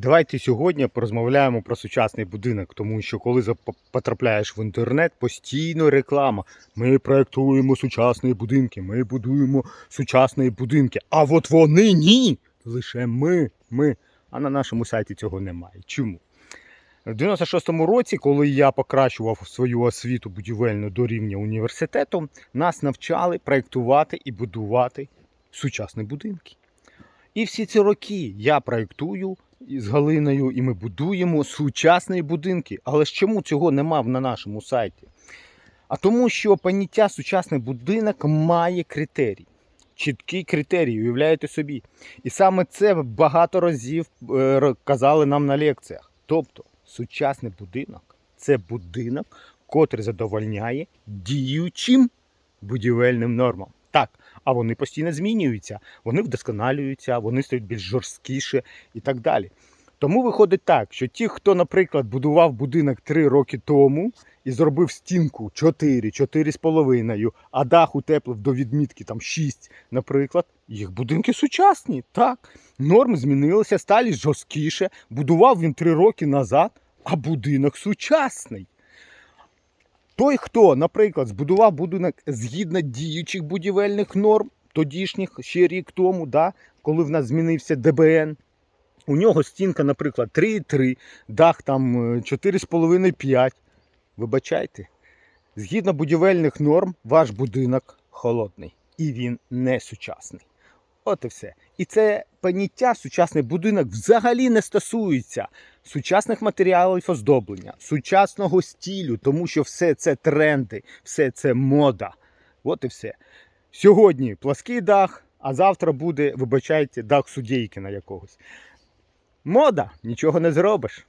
Давайте сьогодні порозмовляємо про сучасний будинок, тому що коли потрапляєш в інтернет, постійно реклама. Ми проєктуємо сучасні будинки, ми будуємо сучасні будинки. А от вони ні. Лише ми, ми. А на нашому сайті цього немає. Чому? В 96-му році, коли я покращував свою освіту будівельну до рівня університету, нас навчали проєктувати і будувати сучасні будинки. І всі ці роки я проєктую з Галиною, і ми будуємо сучасні будинки. Але ж чому цього нема на нашому сайті? А тому, що поняття сучасний будинок має критерій. Чіткий критерій, уявляєте собі. І саме це багато разів е, казали нам на лекціях. Тобто, сучасний будинок це будинок, котрий задовольняє діючим будівельним нормам. Так, а вони постійно змінюються, вони вдосконалюються, вони стають більш жорсткіше і так далі. Тому виходить так, що ті, хто, наприклад, будував будинок 3 роки тому і зробив стінку 4, 4,5, а дах утеплив до відмітки там 6, наприклад, їх будинки сучасні. Так, норми змінилися, стали жорсткіше. Будував він 3 роки назад, а будинок сучасний. Той, хто, наприклад, збудував будинок згідно діючих будівельних норм, тодішніх ще рік тому, да, коли в нас змінився ДБН, у нього стінка, наприклад, 3,3, дах там е, 4,5-5. Вибачайте, згідно будівельних норм, ваш будинок холодний і він не сучасний. От і все. І це поняття сучасний будинок взагалі не стосується сучасних матеріалів оздоблення, сучасного стилю, тому що все це тренди, все це мода. От і все. Сьогодні плаский дах, а завтра буде, вибачайте, дах судейки на якогось. Мода, нічого не зробиш.